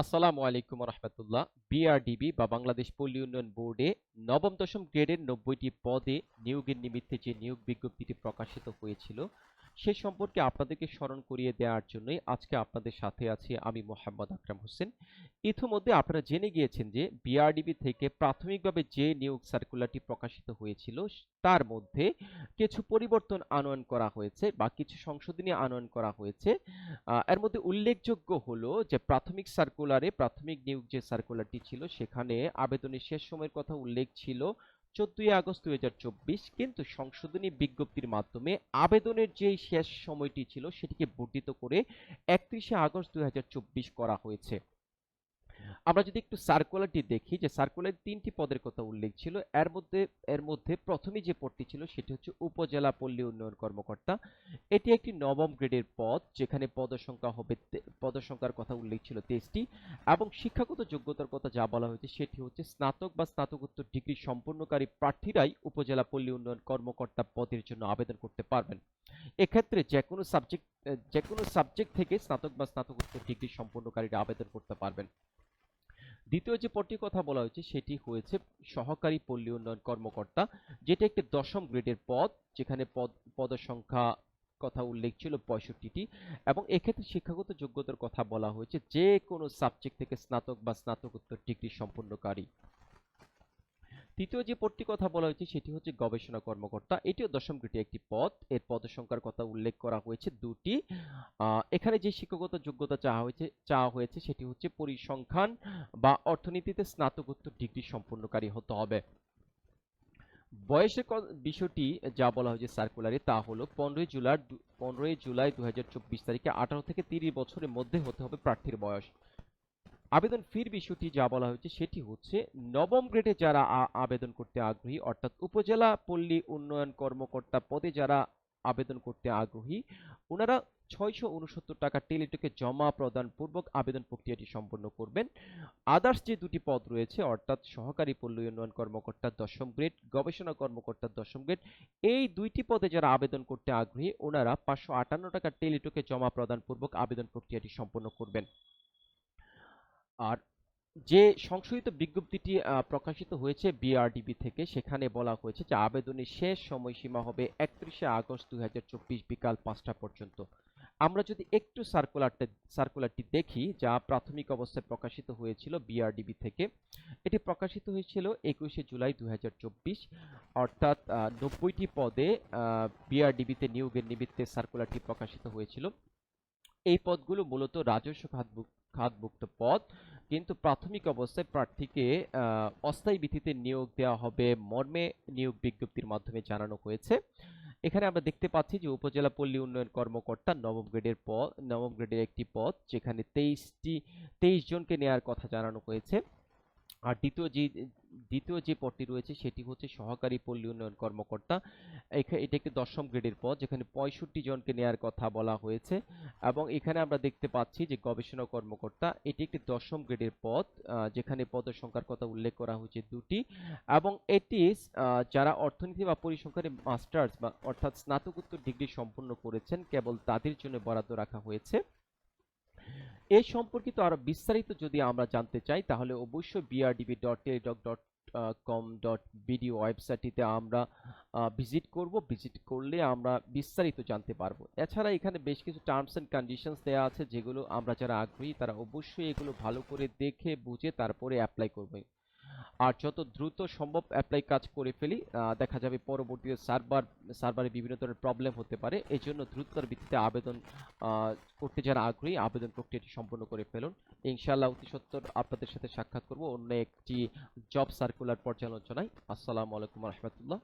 আসসালামু আলাইকুম রহমতুল্লাহ বিআরডিবি বা বাংলাদেশ পল্লী উন্নয়ন বোর্ডে নবম দশম গ্রেডের নব্বইটি পদে নিয়োগের নিমিত্তে যে নিয়োগ বিজ্ঞপ্তিটি প্রকাশিত হয়েছিল, সে সম্পর্কে আপনাদেরকে স্মরণ করিয়ে দেওয়ার জন্যই আজকে আপনাদের সাথে আছি আমি মোহাম্মদ আকরাম হোসেন। ইতিমধ্যে আপনারা জেনে গিয়েছেন যে বিআরডিবি থেকে প্রাথমিকভাবে যে নিয়োগ সার্কুলারটি প্রকাশিত হয়েছিল, তার মধ্যে কিছু পরিবর্তন আনয়ন করা হয়েছে বা কিছু সংশোধনী আনয়ন করা হয়েছে। এর মধ্যে উল্লেখযোগ্য হলো যে প্রাথমিক সার্কুলারে প্রাথমিক নিয়োগ যে সার্কুলারটি ছিল, সেখানে আবেদনের শেষ সময়ের কথা উল্লেখ ছিল চোদ্দই আগস্ট দুই হাজার চব্বিশ, কিন্তু সংশোধনী বিজ্ঞপ্তির মাধ্যমে আবেদনের যে শেষ সময়টি ছিল সেটিকে বর্ধিত করে একত্রিশে আগস্ট দুই হাজার চব্বিশ করা হয়েছে। আমরা যদি একটু সার্কুলারটি দেখি, যে সার্কুলার তিনটি পদের কথা উল্লেখ ছিল, এর মধ্যে এর মধ্যে প্রথমে যে পদটি ছিল সেটি হচ্ছে উপজেলা পল্লী উন্নয়ন কর্মকর্তা। এটি একটি নবম গ্রেডের পদ, যেখানে পদসংখ্যা হবে পদসংখ্যার কথা উল্লেখ ছিল তেইশটি, এবং শিক্ষাগত যোগ্যতার কথা যা বলা হয়েছে সেটি হচ্ছে স্নাতক বা স্নাতকোত্তর ডিগ্রি সম্পন্নকারী প্রার্থীরাই উপজেলা পল্লী উন্নয়ন কর্মকর্তা পদের জন্য আবেদন করতে পারবেন। এক্ষেত্রে যে কোনো সাবজেক্ট যে কোনো সাবজেক্ট থেকে স্নাতক বা স্নাতকোত্তর ডিগ্রি সম্পন্নকারীরা আবেদন করতে পারবেন। দ্বিতীয় যে পদটির কথা বলা হয়েছে, সেটি হয়েছে সহকারী পল্লী উন্নয়ন কর্মকর্তা, যেটি একটি দশম গ্রেডের পদ, যেখানে পদ, পদের সংখ্যা কথা উল্লেখ ছিল পঁয়ষট্টিটি, এবং এক্ষেত্রে শিক্ষাগত যোগ্যতার কথা বলা হয়েছে যে কোনো সাবজেক্ট থেকে স্নাতক বা স্নাতকোত্তর ডিগ্রি সম্পন্নকারী তৃতীয় যে পদটি কথা বলা হয়েছে, সেটি হচ্ছে গবেষণা কর্মকর্তা। এটিও দশম গ্রেডে একটি পদ। এর পদসংখ্যার কথা উল্লেখ করা হয়েছে দুটি। এখানে যে শিক্ষাগত যোগ্যতা চাওয়া হয়েছে চাওয়া হয়েছে, সেটি হচ্ছে পরিসংখ্যান বা অর্থনীতিতে স্নাতকোত্তর ডিগ্রি সম্পন্নকারী হতে হবে। বয়সের বিষয়টি যা বলা হয়েছে সার্কুলারে তা হলো পনেরোই জুলাই পনেরোই জুলাই দুই হাজার চব্বিশ তারিখে আঠারো থেকে তিরিশ বছরের মধ্যে হতে হবে প্রার্থীর বয়স। আবেদন ফির বিষয়টি যা বলা হয়েছে সেটি হচ্ছে, নবম গ্রেডে যারা আবেদন করতে আগ্রহী, অর্থাৎ উপজেলা পল্লী উন্নয়ন কর্মকর্তা পদে যারা আবেদন করতে আগ্রহী ওনারা ছয়শো উনসত্তর টাকা টেলিটকে জমা প্রদান পূর্বক আবেদন প্রক্রিয়াটি সম্পন্ন করবেন। আদার্স যে দুটি পদ রয়েছে, অর্থাৎ সহকারী পল্লী উন্নয়ন কর্মকর্তা দশম গ্রেড, গবেষণা কর্মকর্তা দশম গ্রেড, এই দুইটি পদে যারা আবেদন করতে আগ্রহী ওনারা পাঁচশো আটান্ন টাকা টেলিটকে জমা প্রদান পূর্বক আবেদন প্রক্রিয়াটি সম্পন্ন করবেন। আর যে সংশোধিত বিজ্ঞপ্তিটি প্রকাশিত হয়েছে বিআরডিবি থেকে, সেখানে বলা হয়েছে যে আবেদনের শেষ সময়সীমা হবে একত্রিশে আগস্ট দুই বিকাল পাঁচটা পর্যন্ত। আমরা যদি একটু সার্কুলারটা সার্কুলারটি দেখি, যা প্রাথমিক অবস্থায় প্রকাশিত হয়েছিল বিআরডিবি থেকে, এটি প্রকাশিত হয়েছিল একুশে জুলাই দুই হাজার চব্বিশ, অর্থাৎ নব্বইটি পদে বিআরডিবিতে নিয়োগের নিমিত্তে সার্কুলারটি প্রকাশিত হয়েছিল। এই পদগুলো মূলত রাজস্ব খাতভুক- খাতভুক্ত পদ কিন্তু প্রাথমিক অবস্থায় প্রার্থীকে অস্থায়ী ভিত্তিতে নিয়োগ দেওয়া হবে মর্মে নিয়োগ বিজ্ঞপ্তির মাধ্যমে জানানো হয়েছে। এখানে আমরা দেখতে পাচ্ছি যে উপজেলা পল্লী উন্নয়ন কর্মকর্তা নবম গ্রেডের পদ, নবম গ্রেডের একটি পদ, যেখানে তেইশটি, তেইশ জনকে নেওয়ার কথা জানানো হয়েছে। আর দ্বিতীয় যে দ্বিতীয় যে পদটি রয়েছে সেটি হচ্ছে সহকারী পল্লী উন্নয়ন কর্মকর্তা। এটা একটি দশম গ্রেডের পদ, যেখানে পঁয়ষট্টি জনকে নেওয়ার কথা বলা হয়েছে। এবং এখানে আমরা দেখতে পাচ্ছি যে গবেষণা কর্মকর্তা, এটি একটি দশম গ্রেডের পদ যেখানে পদের সংখ্যার কথা উল্লেখ করা হয়েছে দুটি। এবং এটি যারা অর্থনীতি বা পরিসংখ্যানে মাস্টার্স বা অর্থাৎ স্নাতকোত্তর ডিগ্রি সম্পন্ন করেছেন, কেবল তাদের জন্য বরাদ্দ রাখা হয়েছে। এই সম্পর্কিত আরও বিস্তারিত যদি আমরা জানতে চাই, তাহলে অবশ্যই BRDB dot dot com dot BDO ওয়েবসাইটটিতে আমরা ভিজিট করব। ভিজিট করলে আমরা বিস্তারিত জানতে পারব। এছাড়া এখানে বেশ কিছু টার্মস এন্ড কন্ডিশনস দেওয়া আছে, যেগুলো আমরা যারা আগ্রহী, তারা অবশ্যই এগুলো ভালো করে দেখে, বুঝে তারপরে অ্যাপ্লাই করবে। আর যত দ্রুত সম্ভব অ্যাপ্লাই কাজ করে ফেলি দেখা যাবে পরবর্তীতে সার্ভার সার্ভারে বিভিন্ন ধরনের প্রবলেম হতে পারে। এই জন্য দ্রুততার ভিত্তিতে আবেদন করতে যারা আগ্রহী, আবেদন প্রক্রিয়াটি সম্পন্ন করে ফেলুন। ইনশাআল্লাহ অতি সত্বর আপনাদের সাথে সাক্ষাৎ করব অন্য একটি জব সার্কুলার পর্যালোচনায়। আসসালামু আলাইকুম রহমতুল্লাহ।